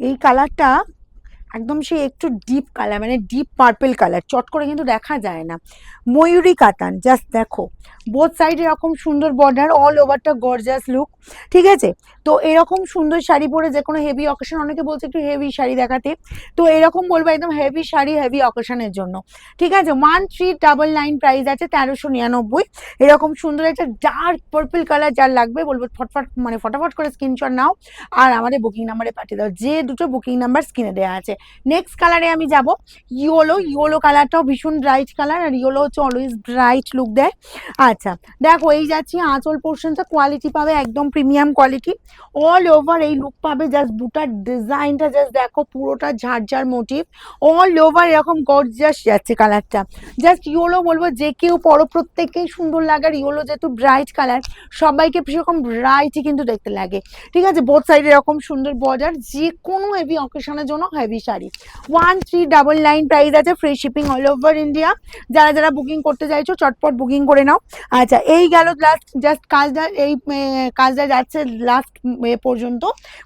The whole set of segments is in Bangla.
এই কালারটা একদম সে একটু ডিপ কালার মানে ডিপ পার্পেল কালার চট করে কিন্তু দেখা যায় না। ময়ূরী কাতান জাস্ট দেখো। বোথ সাইড এরকম সুন্দর বর্ডার অল ওভারটা গর্জাস লুক ঠিক আছে? তো এরকম সুন্দর শাড়ি পরে যে কোনো হেভি অকেশন অনেকে বলছে একটু হেভি শাড়ি দেখাতে, তো এরকম বলব একদম হেভি শাড়ি হেভি অকেশনের জন্য, ঠিক আছে? One three double nine price আছে, তেরোশো নিরানব্বই, এরকম সুন্দর একটা ডার্ক পার্পল কালার যার লাগবে, বলব ফটফট মানে ফটাফট করে স্ক্রিনশট নাও, আর আমাদের বুকিং নাম্বারে পাঠিয়ে দাও, যে দুটো বুকিং নাম্বার স্ক্রিনে দেওয়া আছে। নেক্সট কালারে আমি যাব ইয়োলো ইয়োলো কালারটাও ভীষণ ব্রাইট কালার আর ইয়োলো হচ্ছে অলওয়েজ ব্রাইট লুক দেয় আচ্ছা দেখো এই যাচ্ছি আঁচল পোর্শনটা কোয়ালিটি পাবে একদম প্রিমিয়াম কোয়ালিটি অল ওভার এই লুক পাবে জাস্ট বুটার ডিজাইনটা জাস্ট দেখো পুরোটা ঝাড়ঝাড় মোটিভ অল ওভার এরকম গর্জাস যাচ্ছে কালারটা জাস্ট ইয়োলো বলব, যে কেউ পরো, প্রত্যেককেই সুন্দর লাগার ইয়োলো যেহেতু ব্রাইট কালার সবাইকে সেরকম ব্রাইটই কিন্তু দেখতে লাগে। ঠিক আছে বোথ সাইডে এরকম সুন্দর বর্ডার যে কোনো হেভি অকেশনের জন্য heavy sari. One three double nine price আছে free shipping all over India যারা যারা বুকিং করতে চাইছো, চটপট বুকিং করে নাও। আচ্ছা এই গেল লাস্ট জাস্ট কাজটা, এই কাজটা যাচ্ছে লাস্ট এ, পর্যন্ত।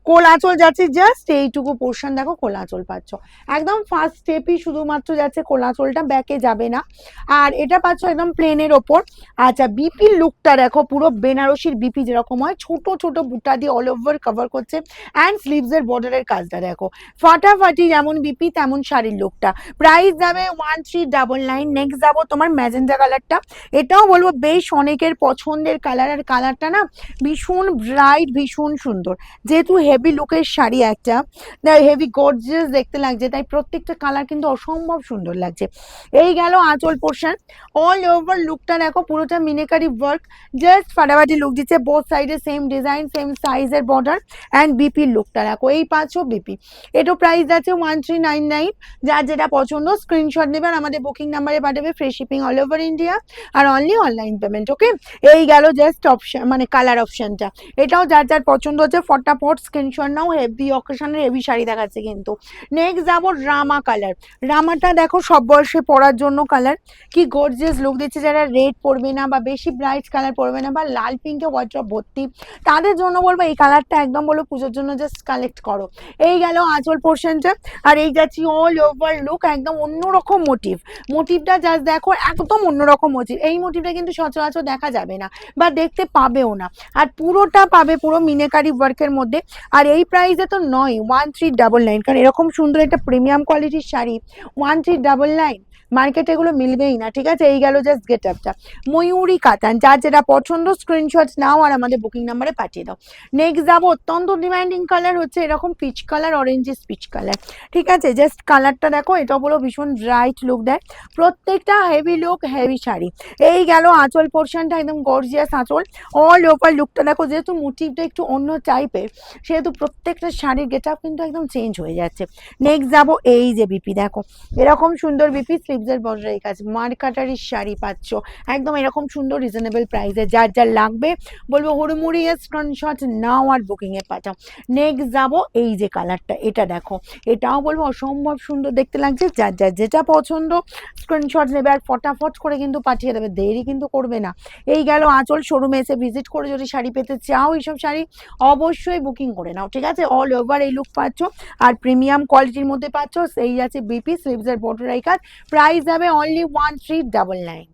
কোল আঁচল যাচ্ছে জাস্ট এইটুকু পোর্শন দেখো কোল আঁচল পাচ্ছ। একদম ফার্স্ট স্টেপই শুধুমাত্র যাচ্ছে কোল আঁচলটা ব্যাকে যাবে না। আর এটা পাচ্ছ একদম প্লেনের ওপর। আচ্ছা বিপি লুকটা দেখো, পুরো বেনারসির বিপি যেরকম হয়, ছোট ছোট বুটা দিয়ে অল ওভার কভার করছে। অ্যান্ড স্লিভসের বর্ডারের কাজটা দেখো। ফাটাফাটি যেমন বিপি তেমন শাড়ির লুকটা প্রাইস যাবে one three double nine next যাব তোমার ম্যাজেন্টা কালারটা এটাও বলব বেশ অনেকের পছন্দের কালার আর কালারটা না ভীষণ ব্রাইট ভীষণ সুন্দর। যেহেতু হেভি লুকের শাড়ি একটা হেভি গর্জিয়াস দেখতে লাগছে, তাই প্রত্যেকটা কালার কিন্তু অসম্ভব সুন্দর লাগছে। এই গেল আঁচল পোর্শন অল ওভার লুকটা দেখো, পুরোটা মিনেকারি ওয়ার্ক জাস্ট ফাটাফাটি লুক দিচ্ছে। বোথ সাইডে সেম ডিজাইন সেম সাইজের বর্ডার অ্যান্ড বিপির লুকটা দেখো। এই পাচ্ছ বিপি এটাও প্রাইস আছে ওয়ান থ্রি নাইন নাইন যার যেটা পছন্দ স্ক্রিনশট নেবে আর আমাদের বুকিং নাম্বারে পাঠাবে free shipping all over India আর অনলি অনলাইন পেমেন্ট ওকে এই গেল জাস্ট অপশন মানে কালার অপশনটা এটাও যার যার পছন্দ হচ্ছে, ফটাফট স্ক্রিনশট নাও হেভি অকেশনের হেভি শাড়ি দেখাচ্ছে কিন্তু। নেক্সট যাব রামা কালার রামাটা দেখো সব বয়সে পরার জন্য কালার কি গর্জিয়াস লুক দিচ্ছে, যারা রেড পরবে না বা বেশি ব্রাইট কালার পরবে না বা লাল পিঙ্কে ওয়ার্ড্রপ ভর্তি, তাদের জন্য বলব এই কালারটা একদম বলো, পুজোর জন্য জাস্ট কালেক্ট করো। এই গেল আঁচল পোর্শনটা আর এই যাচ্ছি অল ওভার লুক একদম অন্যরকম মোটিভ মোটিভটা জাস্ট দেখো, একদম অন্যরকম মোটিভ এই মোটিভটা কিন্তু সচরাচর দেখা যাবে না বা দেখতে পাবেও না। আর পুরোটা পাবে পুরো মিনেকারি ওয়ার্কের মধ্যে। আর এই প্রাইসে তো নয় ওয়ান থ্রি ডাবল নাইন কারণ এরকম সুন্দর একটা প্রিমিয়াম কোয়ালিটির sari one three double nine মার্কেটে এগুলো মিলবেই না, ঠিক আছে? এই গেল জাস্ট গেট আপটা ময়ূরী কাতান, যার যেটা পছন্দ স্ক্রিনশট নাও আর আমাদের বুকিং নাম্বারে পাঠিয়ে দাও। নেক্সট যাব, অত্যন্ত ডিমান্ডিং কালার হচ্ছে এরকম peach colour orangish peach colour ঠিক আছে? জাস্ট কালারটা দেখো, এটা বলো ভীষণ ব্রাইট লুক দেয়। প্রত্যেকটা হেভি লুক হেভি শাড়ি। এই গেল আঁচল পোর্শনটা একদম গর্জিয়াস আঁচল। অল ওভার লুকটা দেখো, যেহেতু মোটিভটা একটু অন্য টাইপের সেহেতু প্রত্যেকটা শাড়ির গেট কিন্তু একদম চেঞ্জ হয়ে যাচ্ছে। নেক্সট যাব এই যে বিপি দেখো। এরকম সুন্দর বিপি স্লিভসের বর্ডারের কাছে মার্কাটারির শাড়ি পাচ্ছ। একদম এরকম সুন্দর রিজনেবল প্রাইসে যার যার লাগবে, বলব হুড়মুড়িয়ে স্ক্রিনশট নাও আর বুকিংয়ে পাঠাও। নেক্সট যাব এই যে কালারটা এটা দেখো। এটাও বলব অসম্ভব সুন্দর, দেখতে লাগছে। যার যার যেটা পছন্দ স্ক্রিনশট নেবে আর ফটাফট করে কিন্তু পাঠিয়ে দেবে। দেরি কিন্তু করবে না। এই গেল আঁচল শোরুমে এসে ভিজিট করে যদি শাড়ি পেতে চাও এইসব শাড়ি, অবশ্যই বুকিং করে নাও, ঠিক আছে? অল ওভার এই লুক পাচ্ছ, আর প্রিমিয়াম কোয়ালিটির মধ্যে পাচ্ছ, সেই আছে বিপি স্লিভসের বর্ডার কাজ। প্রাইস যাবে only one three double nine